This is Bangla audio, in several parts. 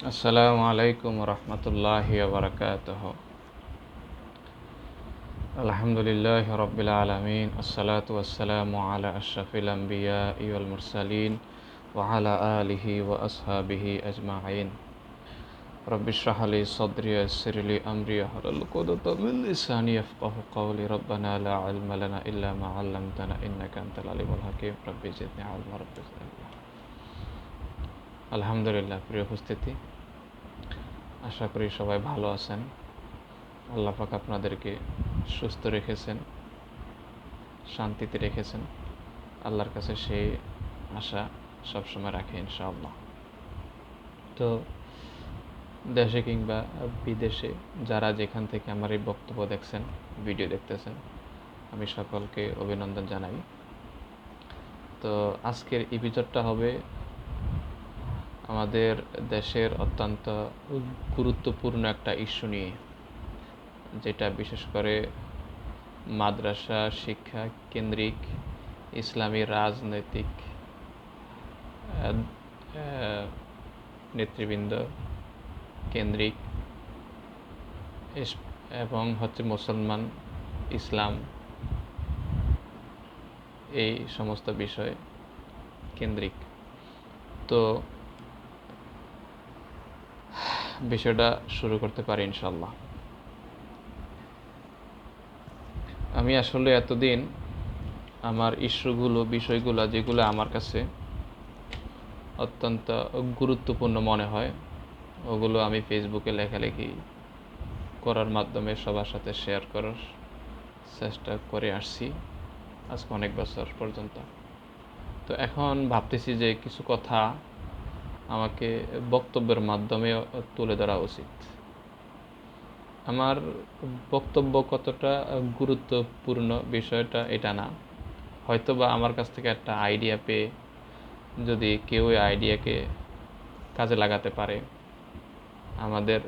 السلام عليكم ورحمة الله وبركاته. الحمد لله رب العالمين الصلاة والسلام على أشرف الأنبياء والمرسلين وعلى آله وأصحابه أجمعين. رب اشرح لي صدري ويسر لي أمري على القدة من لساني يفقه قولي. ربنا لا علم لنا إلا ما علمتنا إنك أنت العليم الحكيم. ربي زدني علما رب الحمد لله প্রিয় উপস্থিতি আশা করি সবাই ভালো আছেন। আল্লাহ পাক আপনাদেরকে সুস্থ রেখেছেন, শান্তিতে রেখেছেন। আল্লাহর কাছে সেই আশা সবসময় রাখে ইনশাআল্লাহ। তো দেশে কিংবা বিদেশে যারা যেখান থেকে আমার এই বক্তব্য দেখছেন, ভিডিও দেখতেছেন, আমি সকলকে অভিনন্দন জানাই। তো আজকের এপিসোডটা হবে আমাদের দেশের অত্যন্ত গুরুত্বপূর্ণ একটা ইস্যু নিয়ে, যেটা বিশেষ করে মাদ্রাসা শিক্ষা কেন্দ্রিক ইসলামী রাজনৈতিক নেতৃবৃন্দ কেন্দ্রিক এবং হচ্ছে মুসলমান ইসলাম, এই সমস্ত বিষয় কেন্দ্রিক। তো বিষয়টা শুরু করতে পারি ইনশাল্লাহ আমি আসলে এতদিন আমার ইস্যুগুলো, বিষয়গুলো, যেগুলো আমার কাছে অত্যন্ত গুরুত্বপূর্ণ মনে হয়, ওগুলো আমি ফেসবুকে লেখালেখি করার মাধ্যমে সবার সাথে শেয়ার করার চেষ্টা করে আসছি, আজকে অনেক বছর পর্যন্ত। তো এখন ভাবতেছি যে কিছু কথা আমাকে বক্তব্যের মাধ্যমে তুলে ধরা উচিত। আমার বক্তব্য কতটা গুরুত্বপূর্ণ বিষয়টা এটা না। হয়তো বা আমার কাছ থেকে একটা আইডিয়া পেয়ে যদি কেউ ওই আইডিয়াকে কাজে লাগাতে পারে, আমাদের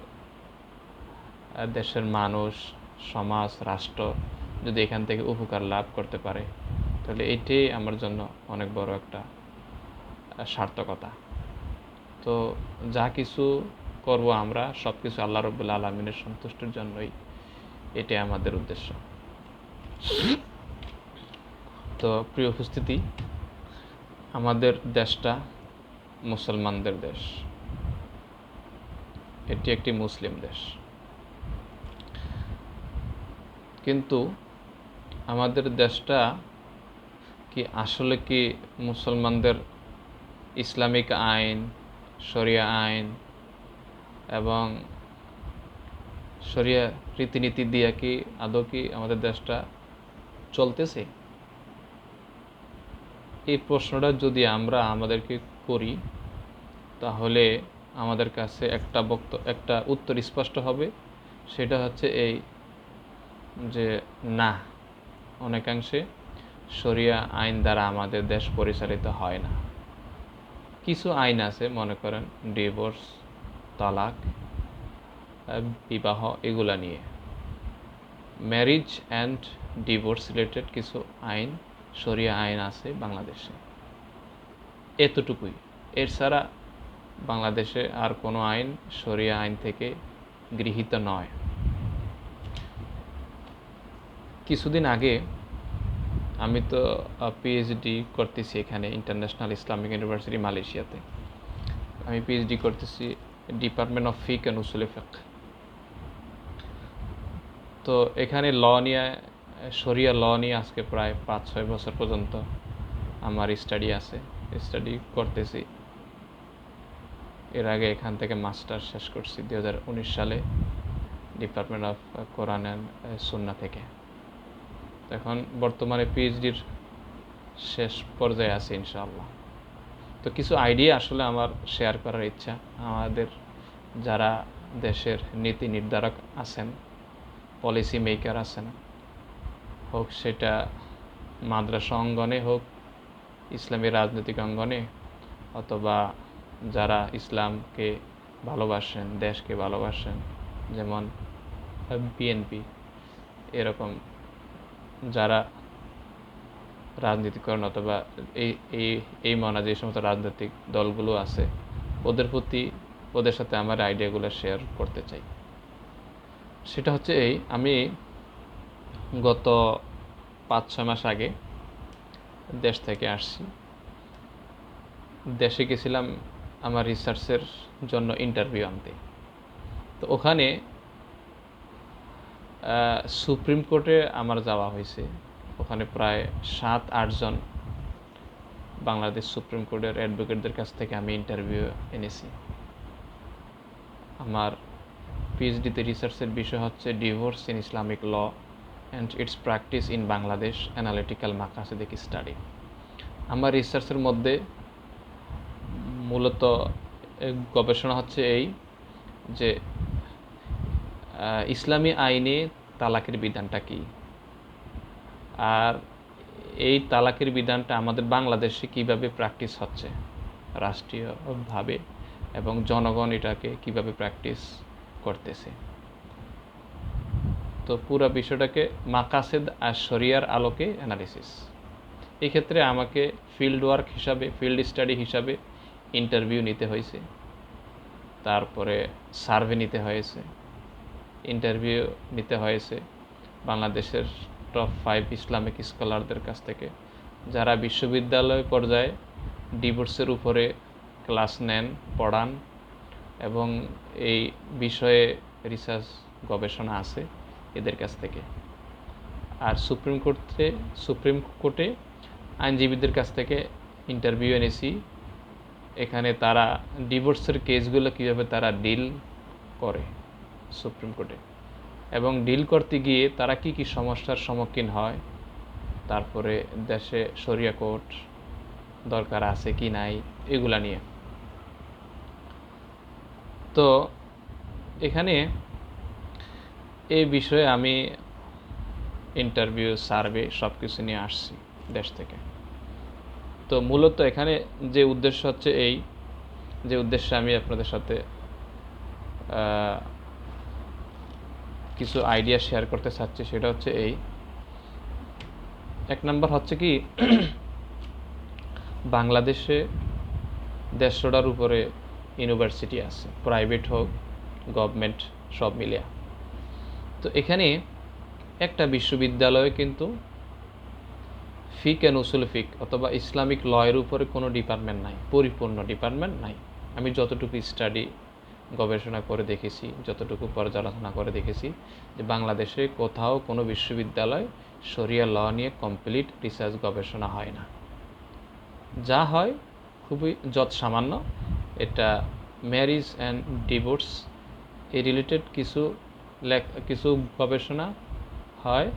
দেশের মানুষ, সমাজ, রাষ্ট্র যদি এখান থেকে উপকার লাভ করতে পারে, তাহলে এটাই আমার জন্য অনেক বড় একটা সার্থকতা। তো যা কিছু করব আমরা সব কিছু আল্লাহ রবুল্লা আলমিনের সন্তুষ্টির জন্যই এটাই আমাদের উদ্দেশ্য। তো প্রিয় উপস্থিতি, আমাদের দেশটা মুসলমানদের দেশ। এটি একটি মুসলিম দেশ। কিন্তু আমাদের দেশটা কি আসলে কি মুসলমানদের ইসলামিক আইন শরিয়া আইন এবং শরিয়া রীতিনীতি দিয়ে কি, আদৌ কি আমাদের দেশটা চলতেছে? এই প্রশ্নটা যদি আমরা আমাদেরকে করি, তাহলে আমাদের কাছে একটা বক্ত, একটা উত্তর স্পষ্ট হবে। সেটা হচ্ছে এই যে, না, অনেকাংশে শরিয়া আইন দ্বারা আমাদের দেশ পরিচালিত হয় না। কিছু আইন আছে, মনে করেন ডিভোর্স, তালাক বিবাহ এগুলা নিয়ে। ম্যারিজ অ্যান্ড ডিভোর্স রিলেটেড কিছু আইন, শরিয়া আইন আছে বাংলাদেশে। এতটুকুই। এর ছাড়া বাংলাদেশে আর কোনো আইন শরিয়া আইন থেকে গৃহীত নয়। কিছুদিন আগে আমি তো পিএইচডি করতেছি এখানে ইন্টারন্যাশনাল ইসলামিক ইউনিভার্সিটি মালয়েশিয়াতে আমি পিএইচডি করতেছি ডিপার্টমেন্ট অফ ফিক অ্যান্ড উসুলে ফিক তো এখানে ল নিয়ে, শরিয়া ল নিয়ে আজকে প্রায় পাঁচ ছয় বছর পর্যন্ত আমার স্টাডি আছে। স্টাডি করতেছি। এর আগে এখান থেকে মাস্টার শেষ করছি দু হাজার উনিশ সালে ডিপার্টমেন্ট অফ কোরআন অ্যান্ড সুন্না থেকে। এখন বর্তমানে পিএইচডির শেষ পর্যায়ে আছে ইনশাআল্লাহ। তো কিছু আইডিয়া আসলে আমার শেয়ার করার ইচ্ছা। আমাদের যারা দেশের নীতি নির্ধারক আছেন পলিসি মেকার আছেন, হোক সেটা মাদ্রাসা অঙ্গনে হোক, ইসলামী রাজনৈতিক অঙ্গনে, অথবা যারা ইসলামকে ভালোবাসেন, দেশকে ভালোবাসেন, যেমন বিএনপি এরকম যারা রাজনীতি করেন অথবা এই এই এই মনা যে সমস্ত রাজনৈতিক দলগুলো আছে, ওদের প্রতি, ওদের সাথে আমার আইডিয়াগুলো শেয়ার করতে চাই। সেটা হচ্ছে এই, আমি গত পাঁচ ছয় মাস আগে দেশ থেকে আসছি। দেশে গেছিলাম আমার রিসার্চের জন্য ইন্টারভিউ আনতে। তো ওখানে সুপ্রিম কোর্টে আমার যাওয়া হয়েছে। ওখানে প্রায় সাত আটজন বাংলাদেশ সুপ্রিম কোর্টের অ্যাডভোকেটদের কাছ থেকে আমি ইন্টারভিউ এনেছি। আমার পিএইচডিতে রিসার্চের বিষয় হচ্ছে divorce in Islamic law and its practice in Bangladesh analytical মাকাসিদিক study আমার রিসার্চের মধ্যে মূলত গবেষণা হচ্ছে এই যে ইসলামী আইনে তালাকের বিধানটা কি? আর এই তালাকের বিধানটা আমাদের বাংলাদেশে কীভাবে প্র্যাকটিস হচ্ছে? রাষ্ট্রীয়ভাবে এবং জনগণ এটাকে কীভাবে প্র্যাকটিস করতেছে? তো পুরো বিষয়টাকে মাকাসেদ আর শরিয়ার আলোকে অ্যানালিসিস এক্ষেত্রে আমাকে ফিল্ড ওয়ার্ক হিসাবে ফিল্ড স্টাডি হিসাবে ইন্টারভিউ নিতে হয়েছে। তারপরে সার্ভে নিতে হয়েছে। ইন্টারভিউ নিতে হয়েছে বাংলাদেশের টপ ফাইভ ইসলামিক স্কলারদের কাছ থেকে। যারা বিশ্ববিদ্যালয় পর্যায়ে ডিভোর্সের উপরে ক্লাস নেন, পড়ান এবং এই বিষয়ে রিসার্চ গবেষণা আছে এদের কাছ থেকে। আর সুপ্রিম কোর্টে সুপ্রিম কোর্টে আইনজীবীদের কাছ থেকে ইন্টারভিউ এনেছি। এখানে তারা ডিভোর্সের কেসগুলো কীভাবে তারা ডিল করে। সুপ্রিম কোর্টে এবং ডিল করতে গিয়ে তারা কি কি সমস্যার সম্মুখীন হয়? তারপরে দেশে সরিয়া কোর্ট দরকার আছে কি নাই, এগুলা নিয়ে। তো এখানে এই বিষয়ে আমি ইন্টারভিউ সার্ভে সব কিছু নিয়ে আসছি দেশ থেকে। তো মূলত এখানে যে উদ্দেশ্য হচ্ছে এই, যে উদ্দেশ্যে আমি আপনাদের সাথে কিছু আইডিয়া শেয়ার করতে চাচ্ছি, সেটা হচ্ছে এই। এক নম্বর হচ্ছে কি, বাংলাদেশে দেড়শোটার উপরে ইউনিভার্সিটি আছে প্রাইভেট হোক গভর্নমেন্ট সব মিলিয়া। তো এখানে একটা বিশ্ববিদ্যালয়ে কিন্তু ফিক অ্যান্ড উসুল ফিক অথবা ইসলামিক লয়ের উপরে কোনো ডিপার্টমেন্ট নাই, পরিপূর্ণ ডিপার্টমেন্ট নাই। আমি যতটুকু স্টাডি গবেষণা করে দেখেছি, যতটুকু পর্যালোচনা করে দেখেছি যে বাংলাদেশে কোথাও কোনো বিশ্ববিদ্যালয় শরিয়া ল নিয়ে কমপ্লিট রিসার্চ গবেষণা হয় না। যা হয় খুবই যত সামান্য এটা ম্যারিজ অ্যান্ড ডিভোর্স এই রিলেটেড কিছু কিছু গবেষণা হয়,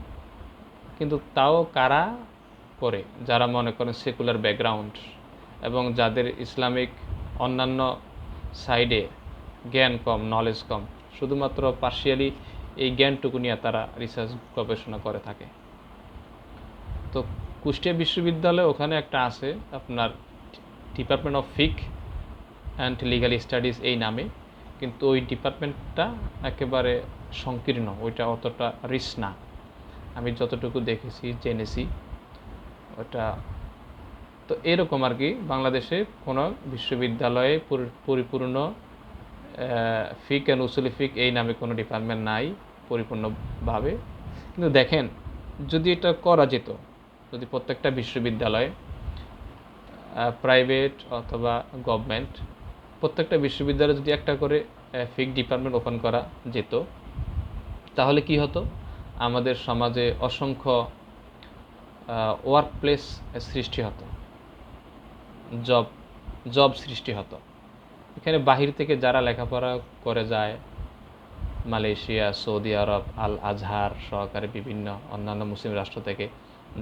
কিন্তু তাও কারা করে? যারা মনে করেন সেকুলার ব্যাকগ্রাউন্ড এবং যাদের ইসলামিক অন্যান্য সাইডে জ্ঞান কম নলেজ কম। শুধুমাত্র পার্শিয়ালি এই জ্ঞানটুকু নিয়ে তারা রিসার্চ গবেষণা করে থাকে। তো কুষ্টিয়া বিশ্ববিদ্যালয় ওখানে একটা আছে আপনার ডিপার্টমেন্ট অফ ফিক অ্যান্ড লিগাল স্টাডিজ এই নামে। কিন্তু ওই ডিপার্টমেন্টটা একেবারে সংকীর্ণ, ওইটা অতটা রিস না। আমি যতটুকু দেখেছি, জেনেছি, ওটা তো এরকম আর কি। বাংলাদেশে কোনো বিশ্ববিদ্যালয়ে পরিপূর্ণ ফিক অ্যান্ড উসুলি ফিক এই নামে কোনো ডিপার্টমেন্ট নাই পরিপূর্ণভাবে। কিন্তু দেখেন, যদি এটা করা যেত, যদি প্রত্যেকটা বিশ্ববিদ্যালয়ে প্রাইভেট অথবা গভর্নমেন্ট প্রত্যেকটা বিশ্ববিদ্যালয়ে যদি একটা করে ফিক ডিপার্টমেন্ট ওপেন করা যেত, তাহলে কি হতো? আমাদের সমাজে অসংখ্য ওয়ার্ক প্লেস সৃষ্টি হতো। জব জব সৃষ্টি হতো। এখানে বাহির থেকে যারা লেখাপড়া করে যায়, মালয়েশিয়া, সৌদি আরব আল আজহার সহকারে বিভিন্ন অন্যান্য মুসলিম রাষ্ট্র থেকে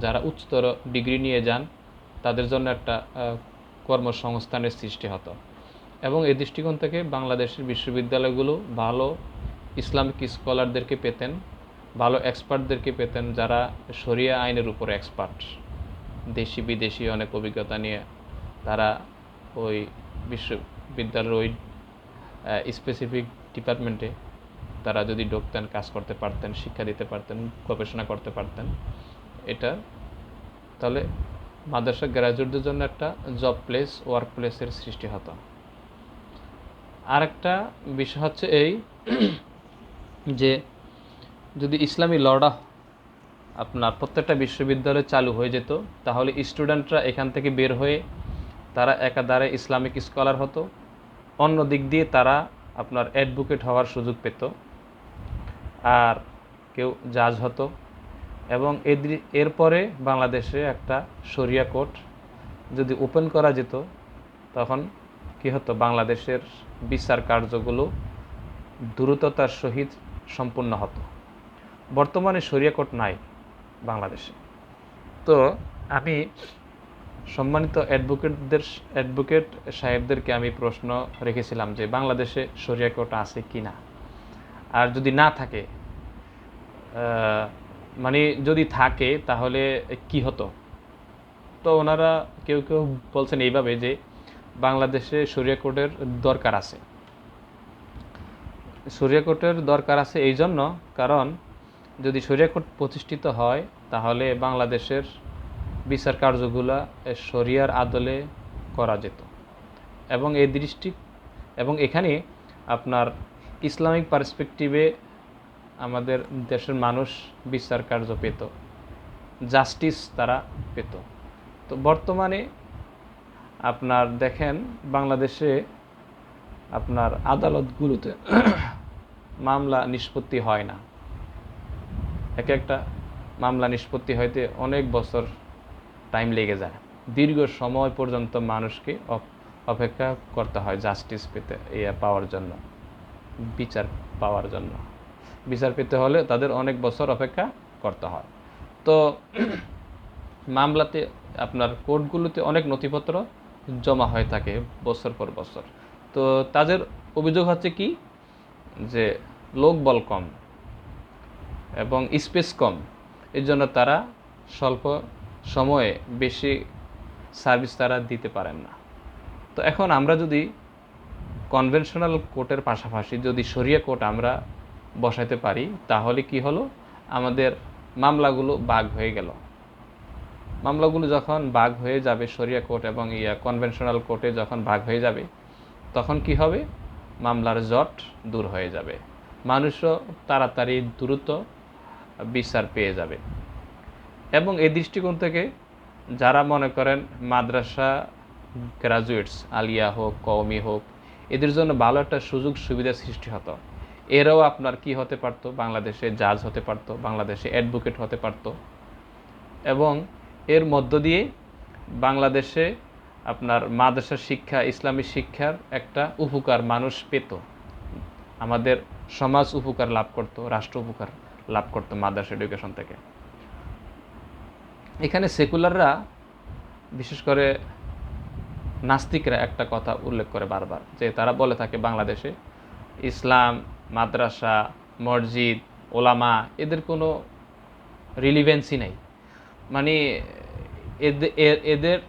যারা উচ্চতর ডিগ্রি নিয়ে যান, তাদের জন্য একটা কর্মসংস্থানের সৃষ্টি হতো। এবং এই দৃষ্টিকোণ থেকে বাংলাদেশের বিশ্ববিদ্যালয়গুলো ভালো ইসলামিক স্কলারদেরকে পেতেন, ভালো এক্সপার্টদেরকে পেতেন যারা শরিয়া আইনের উপরে এক্সপার্ট। দেশি বিদেশি অনেক অভিজ্ঞতা নিয়ে তারা ওই বিশ্ববিদ্যালয়ের ওই স্পেসিফিক ডিপার্টমেন্টে তারা যদি ঢুকতেন কাজ করতে পারতেন, শিক্ষা দিতে পারতেন, গবেষণা করতে পারতেন, এটা তাহলে মাদ্রাসা গ্র্যাজুয়েটদের জন্য একটা জব প্লেস ওয়ার্ক প্লেসের সৃষ্টি হতো। আরেকটা বিষয় হচ্ছে এই যে যদি ইসলামী লড়া আপনার প্রত্যেকটা বিশ্ববিদ্যালয়ে চালু হয়ে যেত, তাহলে স্টুডেন্টরা এখান থেকে বের হয়ে তারা একাধারে ইসলামিক স্কলার হতো। অন্য দিক দিয়ে তারা আপনার অ্যাডভোকেট হওয়ার সুযোগ পেত। আর কেউ জাজ হতো এবং এরপরে বাংলাদেশে একটা সরিয়া কোর্ট যদি ওপেন করা যেত, তখন কি হতো? বাংলাদেশের বিচার কার্যগুলো দ্রুততার সহিত সম্পূর্ণ হতো। বর্তমানে সরিয়া কোর্ট নাই বাংলাদেশে। তো আমি সম্মানিত অ্যাডভোকেটদের, অ্যাডভোকেট সাহেবদেরকে আমি প্রশ্ন রেখেছিলাম যে বাংলাদেশে শরিয়া কোর্ট আছে কি না আর যদি না থাকে মানে যদি থাকে, তাহলে কি হতো? তো ওনারা কেউ কেউ বলছেন এইভাবে যে বাংলাদেশে শরিয়া কোর্টের দরকার আছে। শরিয়া কোর্টের দরকার আছে এই জন্য কারণ যদি সরিয়া কোর্ট প্রতিষ্ঠিত হয়, তাহলে বাংলাদেশের বিচার কার্যগুলা শরিয়ার আদলে করা যেত। এবং এই দৃষ্টি এবং এখানে আপনার ইসলামিক পার্সপেক্টিভে আমাদের দেশের মানুষ বিচার কার্য পেত, জাস্টিস তারা পেত। তো বর্তমানে আপনার দেখেন বাংলাদেশে আপনার আদালতগুলোতে মামলা নিষ্পত্তি হয় না। এক একটা মামলা নিষ্পত্তি হইতে অনেক বছর টাইম লেগে যায়। দীর্ঘ সময় পর্যন্ত মানুষকে অপ- অপেক্ষা করতে হয় জাস্টিস পেতে ইয়ে পাওয়ার জন্য, বিচার পাওয়ার জন্য। বিচার পেতে হলে তাদের অনেক বছর অপেক্ষা করতে হয়। তো মামলাতে আপনার কোর্টগুলোতে অনেক নথিপত্র জমা হয়ে থাকে বছর পর বছর। তো তাদের অভিযোগ হচ্ছে কি? যে লোকবল কম এবং স্পেস কম এর জন্য তারা স্বল্প সময়ে বেশি সার্ভিস তারা দিতে পারেন না। তো এখন আমরা যদি কনভেনশনাল কোর্টের পাশাপাশি যদি শরিয়া কোর্ট আমরা বসাইতে পারি, তাহলে কি হলো? আমাদের মামলাগুলো বাঘ হয়ে গেল। মামলাগুলো যখন বাঘ হয়ে যাবে শরিয়া কোর্ট এবং ইয়া কনভেনশনাল কোর্টে যখন ভাগ হয়ে যাবে, তখন কি হবে? মামলার জট দূর হয়ে যাবে। মানুষও তাড়াতাড়ি দ্রুত বিচার পেয়ে যাবে। এবং এই দৃষ্টিকোণ থেকে যারা মনে করেন মাদ্রাসা গ্রাজুয়েটস আলিয়া হোক, কওমি হোক, এদের জন্য ভালো একটা সুযোগ সুবিধা সৃষ্টি হতো। এরাও আপনার কি হতে পারতো? বাংলাদেশে জাজ হতে পারতো, বাংলাদেশে অ্যাডভোকেট হতে পারতো। এবং এর মধ্য দিয়ে বাংলাদেশে আপনার মাদ্রাসা শিক্ষা, ইসলামী শিক্ষার একটা উপকার মানুষ পেত। আমাদের সমাজ উপকার লাভ করত, রাষ্ট্র উপকার লাভ করত মাদ্রাসা এডুকেশন থেকে। এখানে সেকুলাররা, বিশেষ করে নাস্তিকরা একটা কথা উল্লেখ করে বারবার, যে তারা বলে থাকে বাংলাদেশে, ইসলাম, মাদ্রাসা, মসজিদ, ওলামা, এদের কোনো রিলিভেন্সি নেই। মানে এদে- এ- এদের,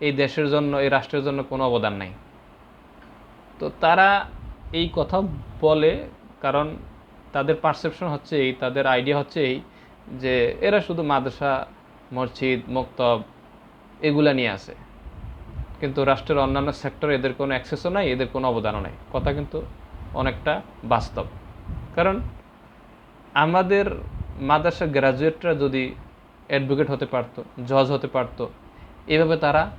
এই দেশের জন্য, এই রাষ্ট্রের জন্য কোনো অবদান নাই। তো তারা এই কথা বলে কারণ তাদের পারসেপশন হচ্ছে এই, তাদের আইডিয়া হচ্ছে এই, যে এরা শুধু মাদ্রাসা মসজিদ, মক্তব, এগুলা নিয়ে আছে। কিন্তু রাষ্ট্রের অন্যান্য সেক্টরে এদের কোনো অ্যাক্সেসও নাই, এদের কোনো অবদানও নাই। কথা কিন্তু অনেকটা বাস্তব। কারণ আমাদের মাদ্রাসা গ্রাজুয়েটরা যদি অ্যাডভোকেট হতে পারতো জজ হতে পারতো, এভাবে তারা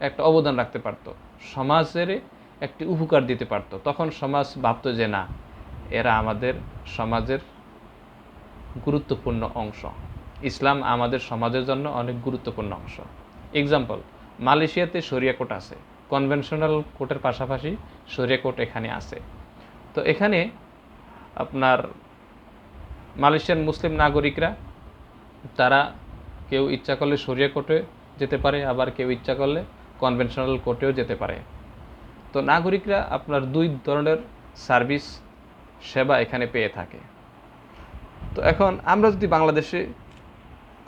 একটা অবদান রাখতে পারতো। সমাজের একটি উপকার দিতে পারতো। তখন সমাজ ভাবতো যে না, এরা আমাদের সমাজের গুরুত্বপূর্ণ অংশ। ইসলাম আমাদের সমাজের জন্য অনেক গুরুত্বপূর্ণ অংশ। এক্সাম্পল মালয়েশিয়াতে শরিয়া কোর্ট আছে। কনভেনশনাল কোর্টের পাশাপাশি শরিয়া কোর্ট এখানে আছে। তো এখানে আপনার মালয়েশিয়ান মুসলিম নাগরিকরা, তারা কেউ ইচ্ছা করলে শরিয়া কোর্টে যেতে পারে, আবার কেউ ইচ্ছা করলে কনভেনশনাল কোর্টেও যেতে পারে। তো নাগরিকরা আপনার দুই ধরনের সার্ভিস, সেবা এখানে পেয়ে থাকে। তো এখন আমরা যদি বাংলাদেশে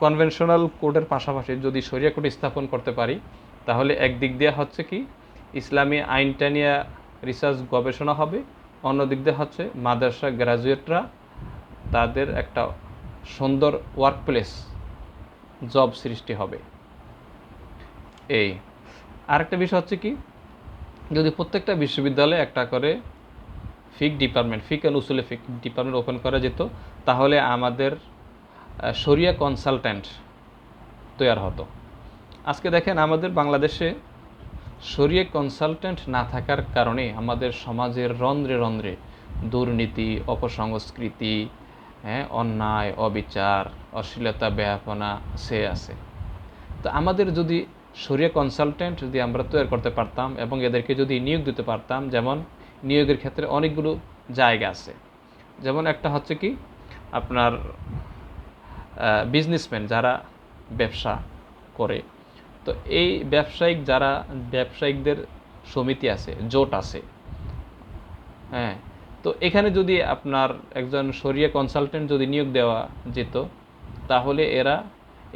কনভেনশনাল কোর্টের পাশাপাশি যদি শরিয়া কোর্ট স্থাপন করতে পারি, তাহলে একদিক দিয়ে হচ্ছে কি, ইসলামী আইনটা নিয়ে রিসার্চ গবেষণা হবে অন্য দিক দিয়ে হচ্ছে মাদ্রাসা গ্র্যাজুয়েটরা তাদের একটা সুন্দর ওয়ার্ক প্লেস জব সৃষ্টি হবে। এই। আরেকটা বিষয় হচ্ছে কি, যদি প্রত্যেকটা বিশ্ববিদ্যালয়ে একটা করে ফিক ডিপার্টমেন্ট ফিক অ্যান্ড উসুলে ফিক ডিপার্টমেন্ট ওপেন করা যেত, তাহলে আমাদের শরিয়া কনসালট্যান্ট তৈরি হতো। আজকে দেখেন আমাদের বাংলাদেশে শরিয়া কনসালট্যান্ট না থাকার কারণে আমাদের সমাজের রন্ধ্রে রন্ধ্রে দুর্নীতি, অপসংস্কৃতি হ্যাঁ অন্যায়, অবিচার, অশ্লীলতা ব্যাপনা সে আছে। তো আমাদের যদি শরিয়া কনসালটেন্ট যদি আমরা তৈরি করতে পারতাম এবং এদেরকে যদি নিয়োগ দিতে পারতাম, যেমন নিয়োগের ক্ষেত্রে অনেকগুলো জায়গা আছে। যেমন একটা হচ্ছে কি, আপনার বিজনেসম্যান যারা ব্যবসা করে, তো এই ব্যবসায়িক যারা ব্যবসায়িকদের সমিতি আছে, জোট আছে হ্যাঁ তো এখানে যদি আপনার একজন শরিয়া কনসালটেন্ট যদি নিয়োগ দেওয়া যেত, তাহলে এরা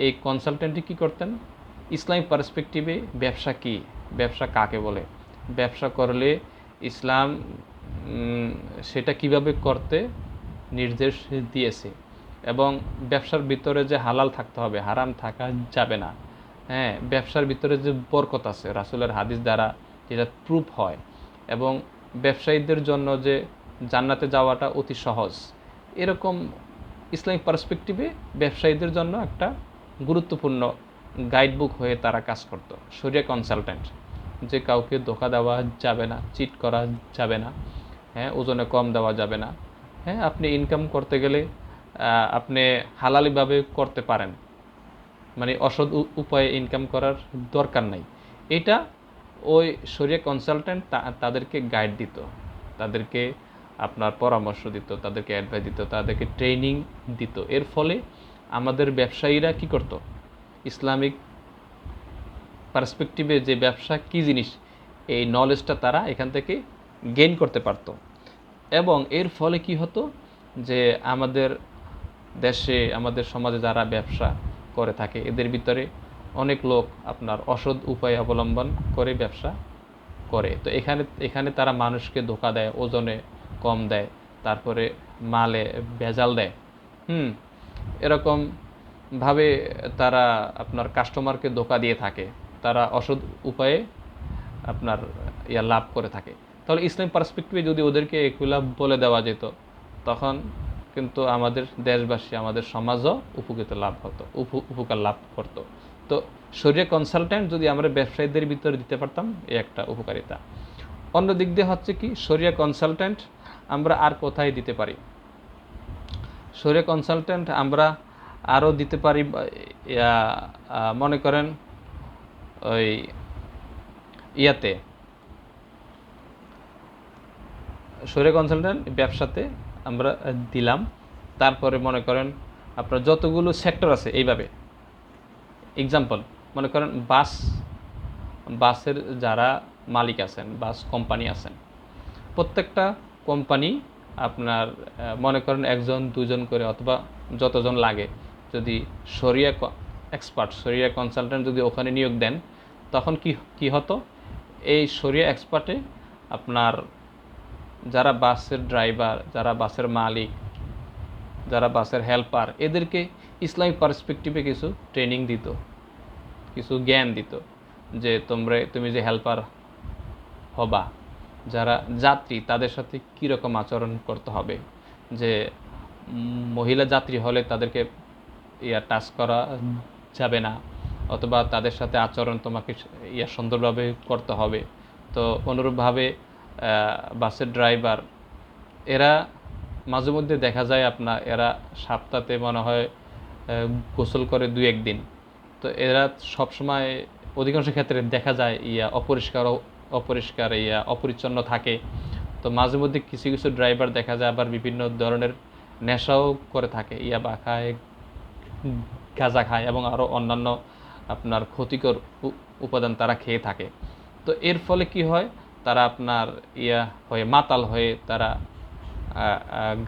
এই কনসালটেন্টটি কী করতেন? ইসলামিক পার্সপেক্টিভে ব্যবসা কি? ব্যবসা কাকে বলে? ব্যবসা করলে ইসলাম সেটা কীভাবে করতে নির্দেশ দিয়েছে? এবং ব্যবসার ভিতরে যে হালাল থাকতে হবে, হারাম থাকা যাবে না। হ্যাঁ ব্যবসার ভিতরে যে বরকত আছে, রাসুলের হাদিস দ্বারা যেটা প্রুফ হয় এবং ব্যবসায়ীদের জন্য যে জান্নাতে যাওয়াটা অতি সহজ। এরকম ইসলামিক পার্সপেক্টিভে ব্যবসায়ীদের জন্য একটা গুরুত্বপূর্ণ গাইডবুক হয়ে তারা কাজ করত। শরিয়া কনসালটেন্ট যে কাউকে ধোকা দেওয়া যাবে না চিট করা যাবে না হ্যাঁ ওজনে কম দেওয়া যাবে না। হ্যাঁ আপনি ইনকাম করতে গেলে আপনি হালালিভাবে করতে পারেন। মানে অসৎ উপায়ে ইনকাম করার দরকার নাই। এটা ওই শরিয়া কনসালটেন্ট তাদেরকে গাইড দিত। তাদেরকে আপনার পরামর্শ দিত, তাদেরকে অ্যাডভাইস দিত, তাদেরকে ট্রেনিং দিত। এর ফলে আমাদের ব্যবসায়ীরা কি করত? ইসলামিক পার্সপেক্টিভে যে ব্যবসা কী জিনিস, এই নলেজটা তারা এখান থেকে গেইন করতে পারতো। এবং এর ফলে কি হতো? যে আমাদের দেশে, আমাদের সমাজে যারা ব্যবসা করে থাকে, এদের ভিতরে অনেক লোক আপনার অসৎ উপায় অবলম্বন করে ব্যবসা করে। তো এখানে এখানে তারা মানুষকে ধোকা দেয়, ওজনে কম দেয়, তারপরে মালে ভেজাল দেয়। হুম, এরকম ভাবে তারা আপনার কাস্টমারকে ধোকা দিয়ে থাকে। তারা অসৎ উপায়ে আপনার ইয়া লাভ করে থাকে। তাহলে ইসলাম পার্সপেক্টিভে যদি ওদেরকে এগুলা বলে দেওয়া যেত, তখন কিন্তু আমাদের দেশবাসী, আমাদের সমাজও উপকৃত লাভ হতো, উপ- উপকার লাভ করতো। তো শরীরে কনসালট্যান্ট যদি আমরা ব্যবসায়ীদের ভিতরে দিতে পারতাম এই একটা উপকারিতা। অন্য দিক দিয়ে হচ্ছে কি শরিয়া কনসালট্যান্ট আমরা আর কোথায় দিতে পারি? শরিয়া কনসালট্যান্ট আমরা আরও দিতে পারি মনে করেন ওই ইয়াতে। শরিয়া কনসালট্যান্ট ব্যবসাতে আমরা দিলাম। তারপরে মনে করেন আপনার যতগুলো সেক্টর আছে এইভাবে। এক্সাম্পল মনে করেন বাস বাসের যারা মালিক আছেন বাস কোম্পানি আছেন, প্রত্যেকটা কোম্পানি আপনার মনে করেন একজন, দুজন করে অথবা যতজন লাগে, যদি সরিয়া এক্সপার্ট সরিয়া কনসালটেন্ট যদি ওখানে নিয়োগ দেন, তখন কি কি হতো? এই সরিয়া এক্সপার্টে আপনার যারা বাসের ড্রাইভার, যারা বাসের মালিক, যারা বাসের হেল্পার, এদেরকে ইসলামিক পার্সপেক্টিভে কিছু ট্রেনিং দিত, কিছু জ্ঞান দিত যে তোমরা, তুমি যে হেল্পার হবা, যারা যাত্রী, তাদের সাথে কীরকম আচরণ করতে হবে, যে মহিলা যাত্রী হলে তাদেরকে ইয়া টাচ করা যাবে না, অথবা তাদের সাথে আচরণ তোমাকে ইয়া সুন্দরভাবে করতে হবে। তো অনুরূপভাবে বাসের ড্রাইভার, এরা মাঝে মধ্যে দেখা যায় আপনার এরা সপ্তাহে মনে হয় গোসল করে দুই একদিন। তো এরা সবসময় অধিকাংশ ক্ষেত্রে দেখা যায় ইয়া অপরিষ্কার অপরিষ্কার ইয়া অপরিচ্ছন্ন থাকে। তো মাঝে মধ্যে কিছু কিছু ড্রাইভার দেখা যায় আবার বিভিন্ন ধরনের নেশাও করে থাকে, ইয়া বা খায়, গাঁজা খায় এবং আরও অন্যান্য আপনার ক্ষতিকর উপাদান তারা খেয়ে থাকে। তো এর ফলে কি হয় তারা আপনার ইয়া হয়ে, মাতাল হয়ে তারা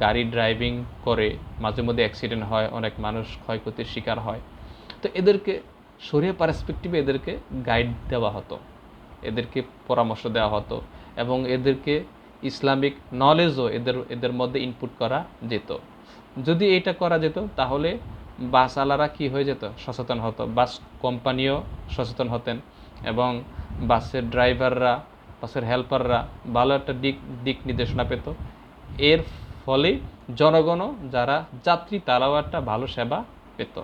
গাড়ি ড্রাইভিং করে, মাঝে মধ্যে অ্যাক্সিডেন্ট হয়, অনেক মানুষ ক্ষয়ক্ষতির শিকার হয়। তো এদেরকে সরিয়ে পার্সপেক্টিভে এদেরকে গাইড দেওয়া হতো, এদেরকে পরামর্শ দেওয়া হতো এবং এদেরকে ইসলামিক নলেজও এদের এদের মধ্যে ইনপুট করা যেত। যদি এটা করা যেত, তাহলে বাসওয়ালারা কি হয়ে যেত? সচেতন হতো। বাস কোম্পানিও সচেতন হতেন এবং বাসের ড্রাইভাররা বাসের হেল্পাররা ভালো একটা দিক দিক নির্দেশনা পেত। এর ফলে জনগণও যারা যাত্রী, তারাও একটা ভালো সেবা পেত।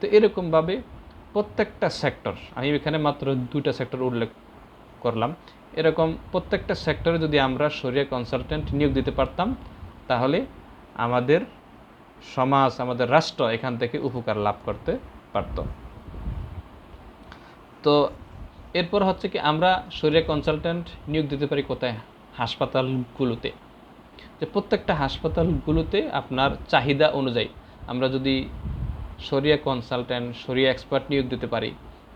তো এরকমভাবে প্রত্যেকটা সেক্টর, আমি এখানে মাত্র দুইটা সেক্টর উল্লেখ করলাম। এরকম প্রত্যেকটা সেক্টরে যদি আমরা সরিয়া কনসালটেন্ট নিয়োগ দিতে পারতাম, তাহলে আমাদের সমাজ, আমাদের রাষ্ট্র এখান থেকে উপকার লাভ করতে পারত। তো এরপর হচ্ছে কি আমরা শরীরে কনসালট্যান্ট নিয়োগ দিতে পারি কোথায়? হাসপাতালগুলোতে। যে প্রত্যেকটা হাসপাতালগুলোতে আপনার চাহিদা অনুযায়ী আমরা যদি শরিয়া কনসালট্যান্ট শরিয়া এক্সপার্ট নিয়োগ দিতে পারি,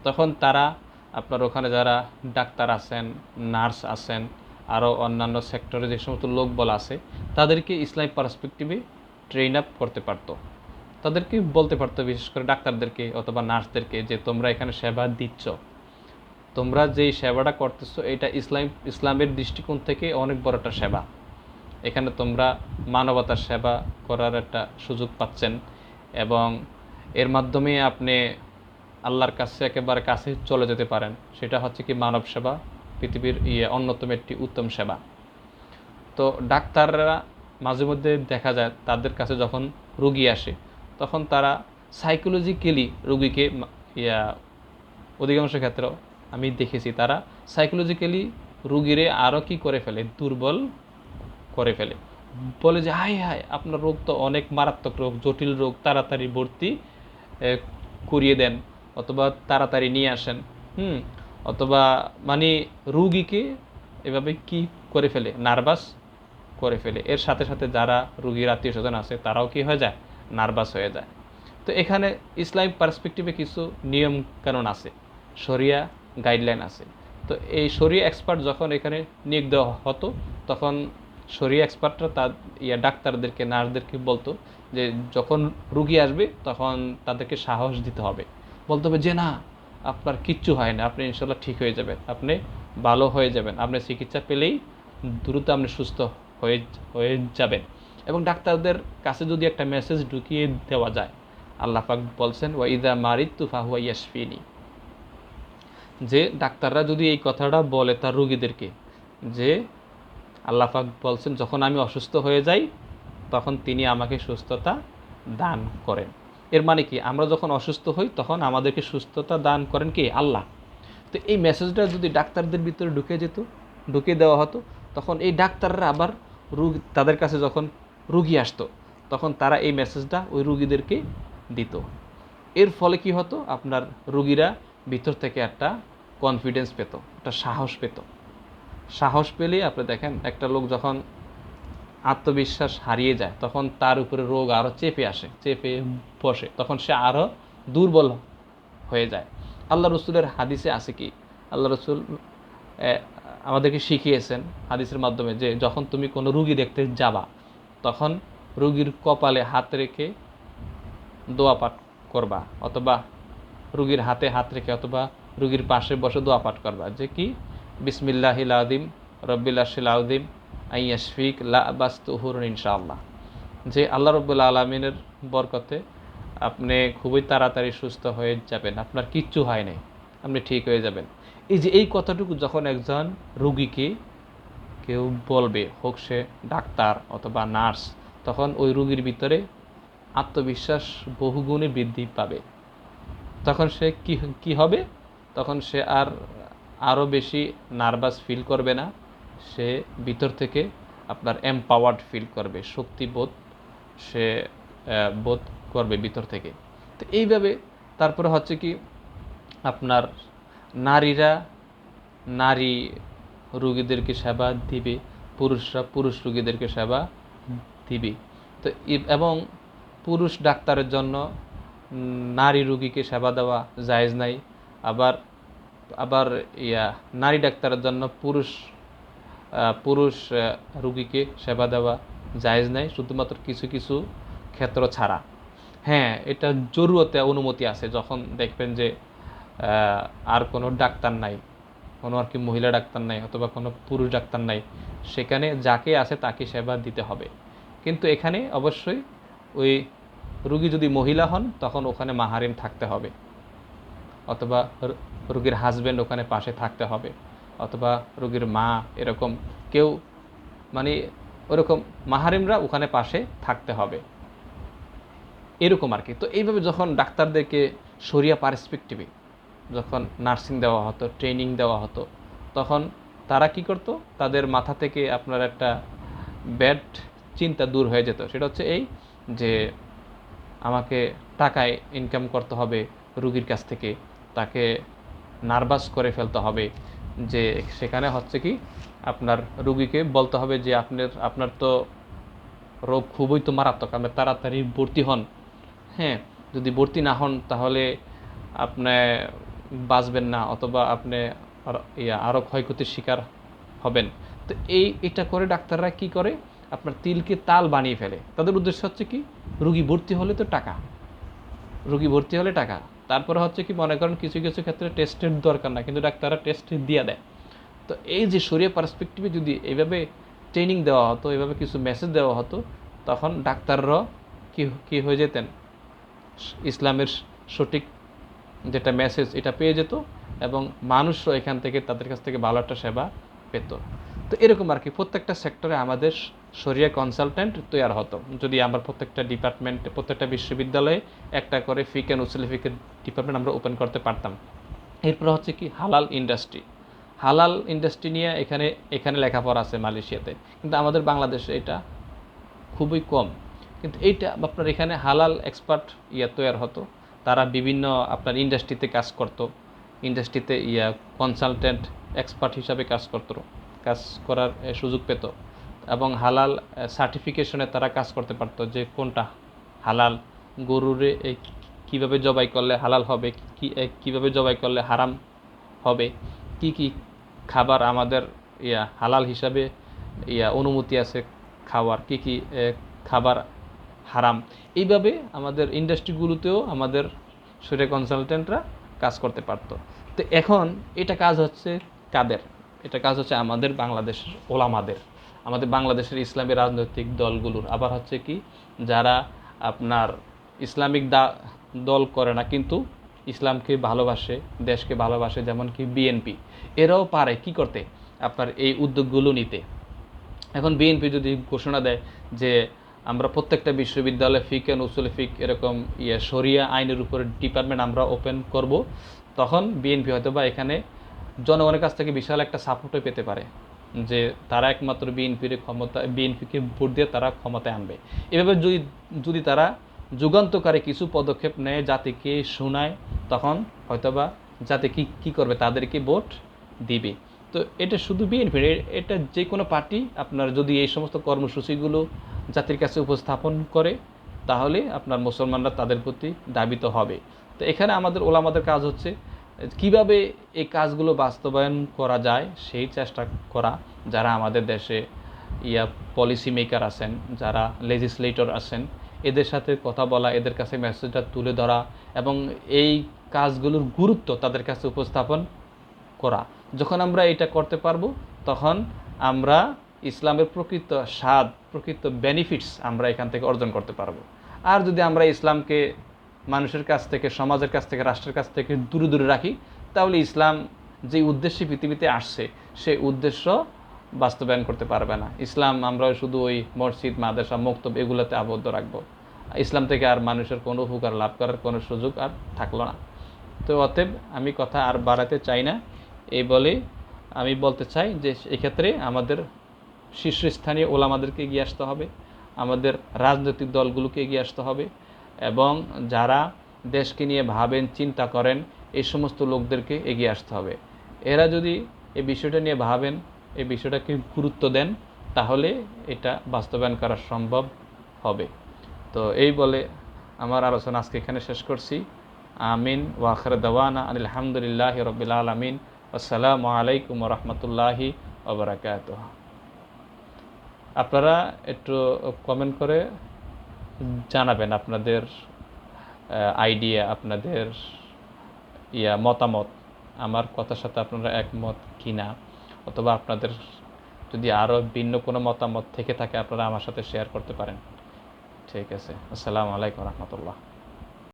তখন তারা আপনার ওখানে যারা ডাক্তার আছেন, নার্স আছেন, আরও অন্যান্য সেক্টরে যে সমস্ত লোকবল আছে, তাদেরকে ইসলামিক পার্সপেক্টিভে ট্রেন আপ করতে পারতো। তাদেরকে বলতে পারতো বিশেষ করে ডাক্তারদেরকে অথবা নার্সদেরকে যে তোমরা এখানে সেবা দিচ্ছ। তোমরা যেই সেবাটা করতেছো, এটা ইসলাম, ইসলামের দৃষ্টিকোণ থেকে অনেক বড় একটা সেবা। এখানে তোমরা মানবতার সেবা করার একটা সুযোগ পাচ্ছেন এবং এর মাধ্যমে আপনি আল্লাহর কাছে একেবারে কাছে চলে যেতে পারেন। সেটা হচ্ছে কি মানব সেবা, পৃথিবীর ইয়ে অন্যতম একটি উত্তম সেবা। তো ডাক্তাররা মাঝে মধ্যে দেখা যায়, তাদের কাছে যখন রুগী আসে, তখন তারা সাইকোলজিক্যালি রুগীকে ইয়া, অধিকাংশ ক্ষেত্রেও আমি দেখেছি তারা সাইকোলজিক্যালি রুগীরে আরও কি করে ফেলে? দুর্বল করে ফেলে। বলে যে হাই হাই আপনার রোগ তো অনেক মারাত্মক রোগ, জটিল রোগ, তাড়াতাড়ি ভর্তি করিয়ে দেন অথবা তাড়াতাড়ি নিয়ে আসেন। হুম, অথবা মানে রুগীকে এভাবে কি করে ফেলে? নার্ভাস করে ফেলে। এর সাথে সাথে যারা রুগীর আত্মীয় স্বজন আছে, তারাও কি হয়ে যায়? নার্ভাস হয়ে যায়। তো এখানে ইসলামিক পার্সপেক্টিভে কিছু নিয়ম কানুন আছে। শরিয়া গাইডলাইন আছে। তো এই শরীর এক্সপার্ট যখন এখানে নিয়োগ দেওয়া হতো, তখন শরীর এক্সপার্টরা তার ইয়া ডাক্তারদেরকে, নার্সদেরকে বলতো যে যখন রুগী আসবে, তখন তাদেরকে সাহস দিতে হবে। বলতে হবে যে, না, আপনার কিচ্ছু হয় না। আপনি ইনশাল্লাহ ঠিক হয়ে যাবেন। আপনি ভালো হয়ে যাবেন। আপনি চিকিৎসা পেলেই দ্রুত আপনি সুস্থ হয়ে হয়ে যাবেন। এবং ডাক্তারদের কাছে যদি একটা মেসেজ ঢুকিয়ে দেওয়া যায়, আল্লাহ পাক বলছেন ওয়াইদা মারিত্তু ফাহুয়া ইয়াসফিনি যে ডাক্তাররা যদি এই কথাটা বলে তার রুগীদেরকে, যে আল্লাহ পাক বলছেন, যখন আমি অসুস্থ হয়ে যাই, তখন তিনি আমাকে সুস্থতা দান করেন। এর মানে কি? আমরা যখন অসুস্থ হই, তখন আমাদেরকে সুস্থতা দান করেন কে? আল্লাহ। তো এই মেসেজটা যদি ডাক্তারদের ভিতরে ঢুকে যেত, ঢুকে দেওয়া হতো, তখন এই ডাক্তাররা আবার রুগী, তাদের কাছে যখন রুগী আসতো, তখন তারা এই মেসেজটা ওই রুগীদেরকে দিত। এর ফলে কি হতো? আপনার রুগীরা ভিতর থেকে একটা কনফিডেন্স পেত, একটা সাহস পেত। সাহস পেলেই আপনি দেখেন, একটা লোক যখন আত্মবিশ্বাস হারিয়ে যায়, তখন তার উপরে রোগ আরও চেপে আসে, চেপে বসে, তখন সে আরও দুর্বল হয়ে যায়। আল্লাহ রসুলের হাদিসে আছে কি? আল্লাহ রসুল আমাদেরকে শিখিয়েছেন হাদিসের মাধ্যমে যে যখন তুমি কোনো রুগী দেখতে যাবা, তখন রুগীর কপালে হাত রেখে দোয়া পাঠ করবা, অথবা রুগীর হাতে হাত রেখে অথবা রুগীর পাশে বসে দোয়া পাঠ করবা। যে কি? বিসমিল্লাহিল আদিম রব্বিল্লাশিল আউদিম আইয়াশফিক লা বাস্তুহুরুন ইনশাআল্লাহ। যে আল্লাহ রব্বুল আলমিনের বরকতে আপনি খুবই তাড়াতাড়ি সুস্থ হয়ে যাবেন, আপনার কিচ্ছু হয় নাই, আপনি ঠিক হয়ে যাবেন। এই যে এই কথাটুকু যখন একজন রুগীকে কেউ বলবে, হোক সে ডাক্তার অথবা নার্স, তখন ওই রুগীর ভিতরে আত্মবিশ্বাস বহুগুণে বৃদ্ধি পাবে। তখন সে কি কি হবে? তখন সে আর আরও বেশি নার্ভাস ফিল করবে না। সে ভিতর থেকে আপনার এম্পাওয়ার্ড ফিল করবে শক্তিবোধ সে বোধ করবে ভিতর থেকে। তো এইভাবে তারপরে হচ্ছে কি আপনার নারীরা নারী রুগীদেরকে সেবা দিবে পুরুষরা পুরুষ রুগীদেরকে সেবা দিবে। তো এবং পুরুষ ডাক্তারের জন্য নারী রুগীকে সেবা দেওয়া জায়েজ নাই। আবার আবার ইয়া, নারী ডাক্তারের জন্য পুরুষ পুরুষ রুগীকে সেবা দেওয়া জায়েজ নাই, শুধুমাত্র কিছু কিছু ক্ষেত্র ছাড়া। হ্যাঁ এটা জরুরতে অনুমতি আছে, যখন দেখবেন যে আর কোনো ডাক্তার নাই, কোনো আর কি মহিলা ডাক্তার নাই অথবা কোনো পুরুষ ডাক্তার নাই, সেখানে যাকে আছে তাকে সেবা দিতে হবে। কিন্তু এখানে অবশ্যই ওই রুগী যদি মহিলা হন, তখন ওখানে মাহারিম থাকতে হবে। অথবা রুগীর হাজব্যান্ড ওখানে পাশে থাকতে হবে। অথবা রুগীর মা এরকম কেউ মানে ওরকম মাহারিমরা ওখানে পাশে থাকতে হবে। এরকম আর কি তো এইভাবে যখন ডাক্তারদেরকে সরিয়া পার্সপেক্টিভে যখন নার্সিং দেওয়া হতো ট্রেনিং দেওয়া হতো, তখন তারা কি করতো? তাদের মাথা থেকে আপনার একটা ব্যাড চিন্তা দূর হয়ে যেত। সেটা হচ্ছে এই যে আমাকে টাকায় ইনকাম করতে হবে রুগীর কাছ থেকে। তাকে নার্ভাস করে ফেলতে হবে যে সেখানে হচ্ছে কি আপনার রুগীকে বলতে হবে যে আপনার আপনার তো রোগ খুবই তো মারাত্মক, আপনি তাড়াতাড়ি ভর্তি হন। হ্যাঁ যদি ভর্তি না হন তাহলে আপনি বাঁচবেন না অথবা আপনি আরও ক্ষয়ক্ষতির শিকার হবেন। তো এই, এটা করে ডাক্তাররা কি করে? আপনার তিলকে তাল বানিয়ে ফেলে। তাদের উদ্দেশ্য হচ্ছে কি? রুগী ভর্তি হলে তো টাকা। রুগী ভর্তি হলে টাকা। তারপরে হচ্ছে কি, মনে করেন কিছু কিছু ক্ষেত্রে টেস্টের দরকার না, কিন্তু ডাক্তাররা টেস্ট দিয়ে দেয়। তো এই যে সরিয়ে পার্সপেক্টিভে যদি এইভাবে ট্রেনিং দেওয়া হতো, এভাবে কিছু মেসেজ দেওয়া হতো, তখন ডাক্তাররাও কি কি হয়ে যেতেন? ইসলামের সঠিক যেটা মেসেজ এটা পেয়ে যেত এবং মানুষও এখান থেকে তাদের কাছ থেকে ভালো একটা সেবা পেত। তো এরকম আর কি, প্রত্যেকটা সেক্টরে আমাদের সরিয়া কনসালটেন্ট তৈরি হতো। যদি আমরা প্রত্যেকটা ডিপার্টমেন্টে প্রত্যেকটা বিশ্ববিদ্যালয়ে একটা করে ফিক অ্যান্ড উসুল ডিপার্টমেন্ট আমরা ওপেন করতে পারতাম। এরপর হচ্ছে কি, হালাল ইন্ডাস্ট্রি হালাল ইন্ডাস্ট্রি নিয়ে এখানে এখানে লেখাপড়া আছে মালয়েশিয়াতে। কিন্তু আমাদের বাংলাদেশে এটা খুবই কম। কিন্তু এইটা আপনার এখানে হালাল এক্সপার্ট ইয়া তৈরি হতো। তারা বিভিন্ন আপনার ইন্ডাস্ট্রিতে কাজ করতো। ইন্ডাস্ট্রিতে ইয়া কনসালটেন্ট এক্সপার্ট হিসাবে কাজ করতো। কাজ করার সুযোগ পেত এবং হালাল সার্টিফিকেশনে তারা কাজ করতে পারতো যে কোনটা হালাল, গরুরে কীভাবে জবাই করলে হালাল হবে, কি কীভাবে জবাই করলে হারাম হবে, কি কি খাবার আমাদের, ইয়া, হালাল হিসাবে, ইয়া, অনুমতি আছে খাওয়ার, কি কি খাবার হারাম। এইভাবে আমাদের ইন্ডাস্ট্রিগুলোতেও আমাদের সুরে কনসালটেন্টরা কাজ করতে পারতো। তো এখন এটা কাজ হচ্ছে কাদের? এটা কাজ হচ্ছে আমাদের বাংলাদেশের ওলামাদের। আমাদের বাংলাদেশের ইসলামী রাজনৈতিক দলগুলোর। আবার হচ্ছে কি, যারা আপনার ইসলামিক দা, দল করে না, কিন্তু ইসলামকে ভালোবাসে, দেশকে ভালোবাসে, যেমন কি বিএনপি, এরাও পারে কি করতে? আপনার এই উদ্যোগগুলো নিতে। এখন বিএনপি যদি ঘোষণা দেয় যে আমরা প্রত্যেকটা বিশ্ববিদ্যালয়ে ফিক অ্যান্ড উসুল ফিক এরকম ইয়ে শরিয়া আইনের উপরে ডিপার্টমেন্ট আমরা ওপেন করব, তখন বিএনপি হয়তো বা এখানে জনগণের কাছ থেকে বিশাল একটা সাপোর্টও পেতে পারে যে তারা একমাত্র বিএনপির ক্ষমতা, বিএনপিকে ভোট দিয়ে তারা ক্ষমতায় আনবে। এভাবে যদি যদি তারা যুগান্তকারী কিছু পদক্ষেপ নেয় জাতিকে শোনায়, তখন হয়তোবা জাতি কি কি করবে? তাদেরকে ভোট দিবে। তো এটা শুধু বিএনপি এটা যে কোনো পার্টি আপনার যদি এই সমস্ত কর্মসূচিগুলো জাতির কাছে উপস্থাপন করে, তাহলে আপনার মুসলমানরা তাদের প্রতি দাবিত হবে। তো এখানে আমাদের ওলামাদের কাজ হচ্ছে কীভাবে এই কাজগুলো বাস্তবায়ন করা যায়, সেই চেষ্টা করা যারা আমাদের দেশে ইয়া পলিসি মেকার আছেন, যারা লেজিসলেটর আছেন, এদের সাথে কথা বলা, এদের কাছে মেসেজটা তুলে ধরা এবং এই কাজগুলোর গুরুত্ব তাদের কাছে উপস্থাপন করা। যখন আমরা এটা করতে পারব, তখন আমরা ইসলামের প্রকৃত স্বাদ, প্রকৃত বেনিফিটস আমরা এখান থেকে অর্জন করতে পারব। আর যদি আমরা ইসলামকে মানুষের কাছ থেকে, সমাজের কাছ থেকে, রাষ্ট্রের কাছ থেকে দূরে দূরে রাখি, তাহলে ইসলাম যে উদ্দেশ্যে পৃথিবীতে আসছে সেই উদ্দেশ্য বাস্তবায়ন করতে পারবে না। ইসলাম আমরা শুধু ওই মসজিদ, মাদ্রাসা, মক্তব এগুলোতে আবদ্ধ রাখব। ইসলাম থেকে আর মানুষের কোনো উপকার লাভ করার কোনো সুযোগ আর থাকল না। তো অতএব আমি কথা আর বাড়াতে চাই না। এই বলে আমি বলতে চাই যে এক্ষেত্রে আমাদের শীর্ষস্থানীয় ওলামাদেরকে এগিয়ে আসতে হবে, আমাদের রাজনৈতিক দলগুলোকে এগিয়ে আসতে হবে এবং যারা দেশকে নিয়ে ভাবেন, চিন্তা করেন, এই সমস্ত লোকদেরকে এগিয়ে আসতে হবে। এরা যদি এই বিষয়টা নিয়ে ভাবেন, এই বিষয়টাকে গুরুত্ব দেন, তাহলে এটা বাস্তবায়ন করা সম্ভব হবে। তো এই বলে আমার আলোচনা আজকে এখানে শেষ করছি। আমিন। ওয়াখর দাওয়ানা আলহামদুলিল্লাহ রবিল আলমিন। আসসালামু আলাইকুম রহমতুল্লাহি ওবরাকাত আপনারা একটু কমেন্ট করে জানাবেন আপনাদের আইডিয়া আপনাদের, ইয়া, মতামত। আমার কথার সাথে আপনারা একমত কি না অথবা আপনাদের যদি আরও ভিন্ন কোনো মতামত থেকে থাকে, আপনারা আমার সাথে শেয়ার করতে পারেন। ঠিক আছে। আসসালামু আলাইকুম রহমতুল্লাহ।